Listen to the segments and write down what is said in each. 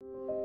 you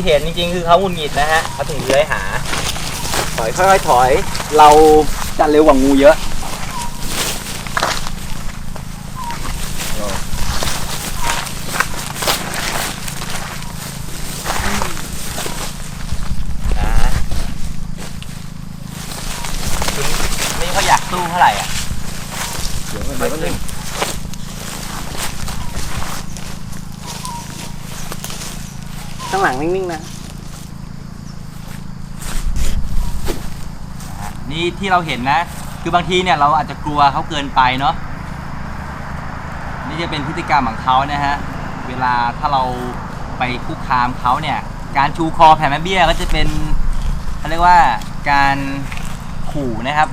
ที่เห็นจริงๆ คือเขาหงุดหงิดนะฮะเขาถึงเลื้อยหา ถอยค่อยๆถอย เราจะเร็วกว่างูเยอะคือนี่เขาอยากสู้เท่าไหร่อะ เดี๋ยวมันเดี๋ยวมัน ข้างหลังนิ่งๆนะ นี่ที่เราเห็นนะ คือบางทีเนี่ยเราอาจจะกลัวเขาเกินไปเนาะนี่จะเป็นพฤติกรรมของเขานะฮะ เวลาถ้าเราไปคุกคามเขาเนี่ย การชูคอแผ่แม่เบี้ยก็จะเป็นเขาเรียกว่าการขู่นะครับ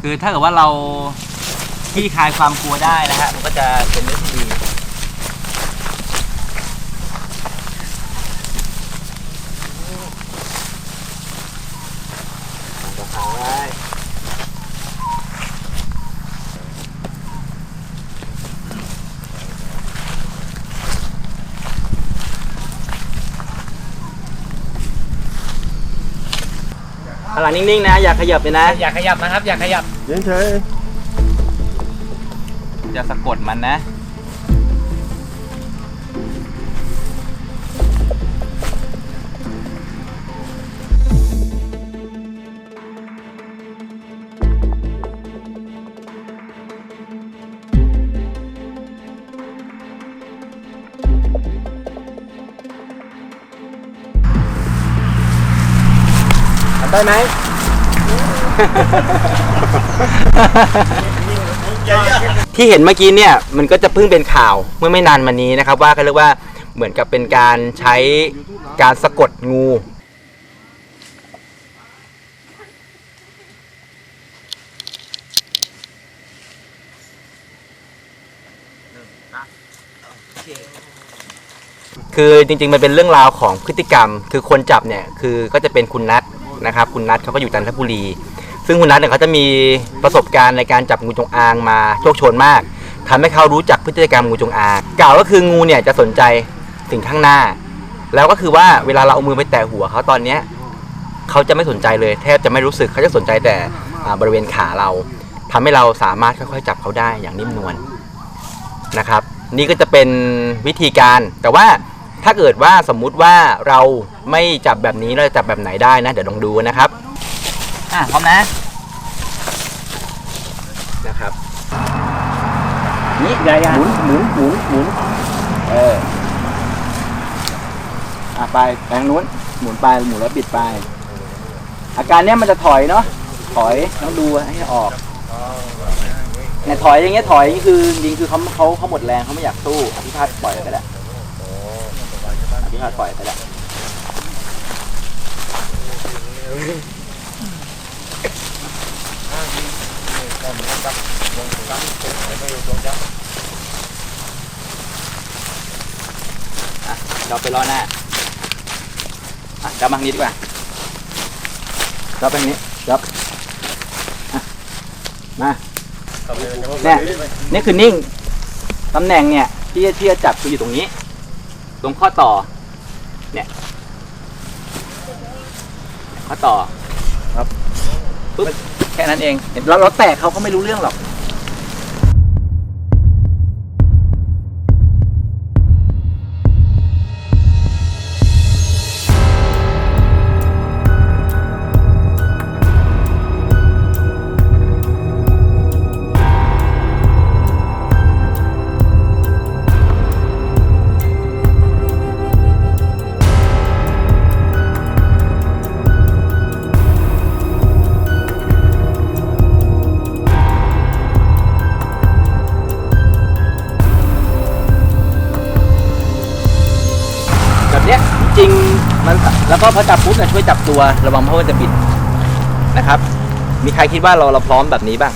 คือถ้าเกิดว่าเราคลี่คลายความกลัวได้นะฮะมันก็จะเป็นเรื่องที่ดี ข้างหลัง นิ่งๆนะ อย่าขยับเลยนะ อย่าขยับนะครับ อย่าขยับเฉยจะสะกดมันนะ ได้ไหมที่เห็นเมื่อกี้เนี่ยมันก็จะเพิ่งเป็นข่าวเมื่อไม่นานมานี้นะครับว่าเขาเรียกว่าเหมือนกับเป็นการใช้การสะกดงูคือจริงๆมันเป็นเรื่องราวของพฤติกรรม คือคนจับเนี่ยคือก็จะเป็นคุณนัท นะครับคุณนัทเขาก็อยู่จันทบุรี ซึ่งคุณนัทเนี่ยเขาจะมีประสบการณ์ในการจับงูจงอางมาโชคโชนมากทำให้เขารู้จักพฤติกรรมงูจงอางกล่าวก็คืองูเนี่ยจะสนใจสิ่งข้างหน้า แล้วก็คือว่าเวลาเราเอามือไปแตะหัวเขาตอนเนี้ยเขาจะไม่สนใจเลยแทบจะไม่รู้สึกเขาจะสนใจแต่บริเวณขาเราทำให้เราสามารถค่อยๆจับเขาได้อย่างนิ่มนวลนะครับ นี่ก็จะเป็นวิธีการแต่ว่า ถ้าเกิดว่าสมมุติว่าเราไม่จับแบบนี้เราจะจับแบบไหนได้นะ เดี๋ยวลองดูนะครับ อะพร้อมนะนะครับนี่หมุนหมุนหมุนหมุนเอออะไปแปทางนู้นหมุนไปหมุนแล้วปิดไป อาการเนี้ยมันจะถอยเนาะถอยต้องดูให้ออกเนี่ยถอยอย่างเงี้ยถอยนี่คือจริงๆคือเขาเขาเขาหมดแรงเขาไม่อยากสู้อภิพาตปล่อยไปแล้ว อภิพาตปล่อยไปแล้วเราไปรอหน้าอะจับมาทางนี้ดีกว่าจับไปทางนี้จับมาเนี่ยนี่คือนิ่งตำแหน่งเนี่ยที่จะที่จะจับคืออยู่ตรงนี้ ตรงข้อต่อ เนี่ยข้อต่อครับปุ๊บ แค่นั้นเอง เห็นเราเราแตกเขาก็ไม่รู้เรื่องหรอก แล้วก็พอจับปุ๊บเนี่ยช่วยจับตัวระวังเพราะว่าจะบิดนะครับ มีใครคิดว่าเราเราพร้อมแบบนี้บ้าง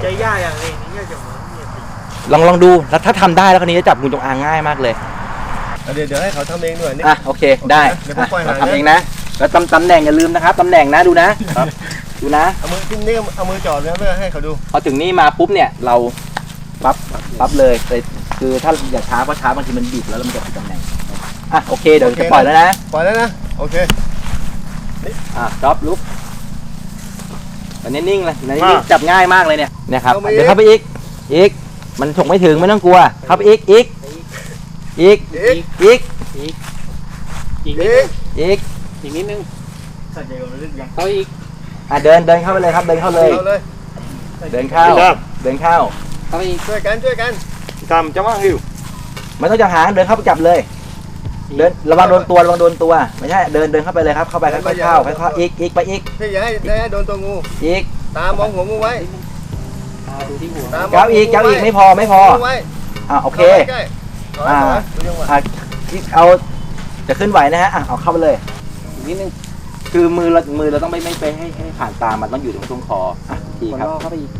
ใจยากอย่างนี้นี่จะเหมือนเนี่ยลองลองดูแล้วถ้าทำได้แล้วคนนี้จะจับงูจงอางง่ายมากเลยเดี๋ยวเดี๋ยวให้เขาทำเองด้วยนี่ อะโอเคได้เดี๋ยวผมปล่อยอะหาเรานะ ทำเองนะแล้วตำตำแหน่งอย่าลืมนะครับตำแหน่งนะดูนะครับดูนะ เอามือขึ้นนี่เอามือจอดแล้วเพื่อให้เขาดู พอถึงนี่มาปุ๊บเนี่ยเราปั๊บปั๊บเลยแต่คือถ้าอย่าช้าเพราะช้าบางทีมันบิดแล้วมันจะผิดตำแหน่ง อะโอเคเดี๋ยวโอเคจะปล่อยแล้วนะปล่อยแล้วนะโอเคอะจ็อบลุกตอนนี้นิ่งเลยตอนนี้นิ่งจับง่ายมากเลยเนี่ยเนะครับเดี๋ยวเข้าไปอีกอีกมันถกไม่ถึงไม่ต้องกลัวเข้าไปอีกอีกอีกอีกอีกอีกอีกอีกนิดนึงสัญญาณลึกยังเอาอีกอะเดินเดินเข้าไปเลยครับเดินเข้าเลยเอาเลยเดินเข้าเดินเข้าเอาอีกช่วยกันช่วยกันทำจะว่างหิวไม่ต้องจับหางเดินเข้าไปจับเลย เดินระวังโดนตัวระวังโดนตัวไม่ใช่เดินเดินเข้าไปเลยครับเข้าไปค่อยๆเข้าค่อยๆอีกอีกไปอีกพี่อย่าให้อย่าให้โดนตัวงู อีกตามองหัวงูไว้ตาดูที่หัวตามองเก้าอีกเก้าอีกไม่พอไม่พองูไว้อะโอเคาไว้ใกล้ถอยถอยดูจังหวะอะเอาจะขึ้นไหวนะฮะอะเอาเข้าไปเลย อีกนิดนึงคือมือเรามือเราต้องไม่ไม่ไปให้ให้ผ่านตามันต้องอยู่ตรงช่วงคออะทีหัวครับล่อเข้าไปอีก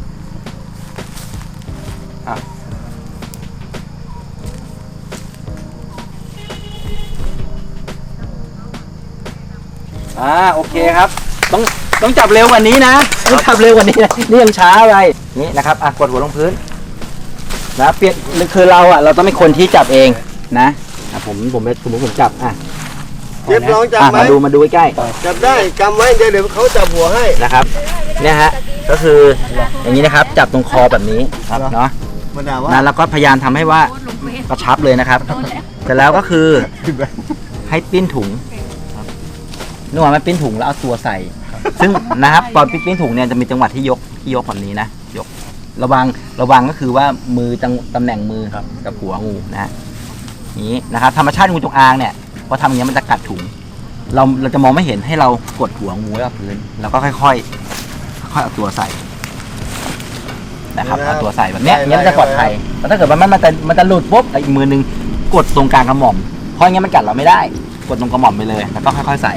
อ่าโอเคครับ ต้องต้องจับเร็วกว่านี้นะต้องจับเร็วกว่านี้นะนี่ยังช้าไปนี่นะครับอะกดหัวลงพื้นนะเปลี่ยนคือเราอะ เราต้องเป็นคนที่จับเองนะอะผมผมเป็นผมผมจับอะเจ็บลองจับอะไหมมาดูมาดูใกล้จับได้กำไว้เดี๋ยวเดี๋ยวเขาจับหัวให้ๆนะครับ เนี่ยฮะก็คืออย่างนี้นะครับ จับตรงคอแบบนี้ครับเนาะมันด่าว่านะแล้วก็พยายามทำให้ว่ากระชับเลยนะครับแต่แล้วก็คือให้ปิ้นถุง นึกว่ามันปิ้นถุงแล้วเอาตัวใส่ ซึ่งนะครับตอนปิ้นถุงเนี่ยจะมีจังหวะที่ยกที่ยกแบบนี้นะยก ระวังระวังก็คือว่ามือจังตำแหน่งมือกับหัวงูนะฮะอย่างนี้นะครับธรรมชาติงูจงอางเนี่ยพอทำอย่างนี้ยมันจะกัดถุง เราเราจะมองไม่เห็นให้เรากดหัวงูไว้กับพื้นแล้วก็ค่อยๆค่อยๆเอาตัวใส่นะครับเอาตัวใส่แบบเนี้ยอย่างเงี้ยมันจะปลอดภัยแต่ถ้าเกิดว่ามันมันจะมันจะหลุดปุ๊บอีกมือนึงกดตรงกลางกระหม่อมเพราะอย่างเงี้ยมันกัดเราไม่ได้ กดตรงกระหม่อมไปเลย แล้วก็ค่อยๆใส่